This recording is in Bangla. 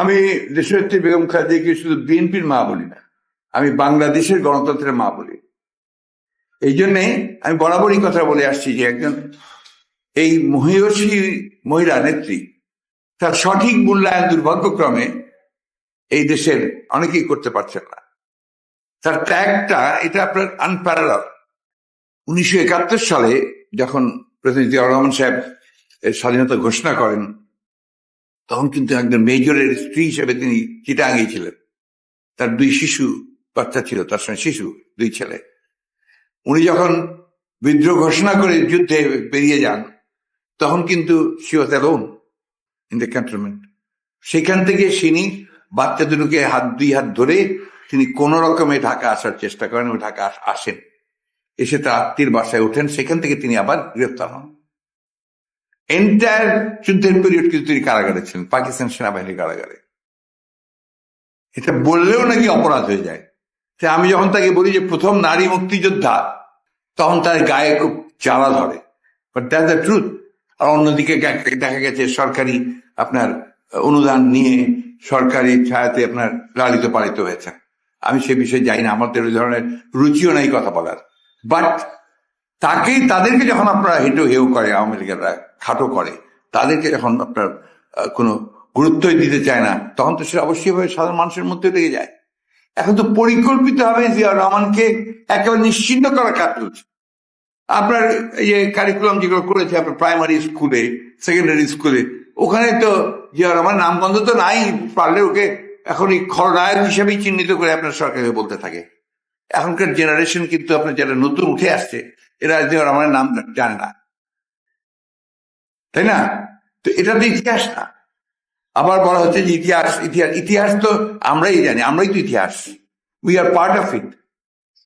আমি দেশনেত্রী বেগম খালেদাকে শুধু বিএনপির মা বলি না, আমি বাংলাদেশের গণতন্ত্রের মা বলি। এই জন্যে আমি বরাবরই কথা বলে আসছি যে একজন এই মহিষী মহিলা নেত্রী, তার সঠিক মূল্যায়ন দুর্ভাগ্যক্রমে এই দেশের অনেকেই করতে পারছেন না। তার ত্যাগটা, এটা আপনার আনপ্যারাল উনিশশো একাত্তর সালে যখন প্রেসিডেন্ট জিয়াউর রহমান সাহেব স্বাধীনতা ঘোষণা করেন তখন কিন্তু একজন মেজরের স্ত্রী হিসেবে তিনি চিটাঙ্গে ছিলেন। তার দুই শিশু বাচ্চা ছিল, তার সঙ্গে শিশু, দুই ছেলে। উনি যখন বিদ্রোহ ঘোষণা করে যুদ্ধে বেরিয়ে যান, তখন কিন্তু ইন দ্য ক্যান্টনমেন্ট সেখান থেকে তিনি বাচ্চা দুটোকে হাত, দুই হাত ধরে তিনি কোন রকমে ঢাকা আসার চেষ্টা করেন ঢাকা আসেন। এসে তার আত্মীর বাসায় ওঠেন, সেখান থেকে তিনি আবার গ্রেফতার হন। এন্টায়ার যুদ্ধের পিরিয়ড কিন্তু তিনি কারাগারে ছিলেন, পাকিস্তান সেনাবাহিনীর কারাগারে। এটা বললেও নাকি অপরাধ হয়ে যায়। সে আমি যখন তাকে বলি যে প্রথম নারী মুক্তিযোদ্ধা, তখন তার গায়ে খুব জ্বালা ধরে। বাট দ্যাট দ্য ট্রুথ আর অন্যদিকে দেখা গেছে সরকারি আপনার অনুদান নিয়ে সরকারি ছায়াতে আপনার লালিত পালিত হয়েছে। আমি সে বিষয়ে যাই না আমাদের ওই ধরনের রুচিও নাই কথা বলার। বাট তাকে তাদেরকে যখন আপনারা হেঁটে হেউ করে, আওয়ামী লীগেরা খাটো করে, তাদেরকে যখন আপনার কোনো গুরুত্বই দিতে চায় না, তখন তো সেটা অবশ্যই সাধারণ মানুষের মধ্যে লেগে যায়। এখন তো পরিকল্পিত হবে জিয়াউর রহমানকে একেবারে নিশ্চিন্ন করার কাজ চলছে। আপনার এই যে কারিকুলাম যেগুলো করেছে, আপনার প্রাইমারি স্কুলে সেকেন্ডারি স্কুলে ওখানে তো জিয়াউর রহমান নামগন্ধ তো নাই, পারলে ওকে এখন এই খলনায়ক হিসেবেই চিহ্নিত করে আপনার সরকারকে বলতে থাকে। এখনকার জেনারেশন কিন্তু আপনার যারা নতুন উঠে আসছে, এরা আমার নাম জানে না। তাই না? তো এটা তো ইতিহাস না। আবার বলা হচ্ছে যে ইতিহাস ইতিহাস ইতিহাস তো আমরাই জানি, আমরাই তো ইতিহাস। We are part of it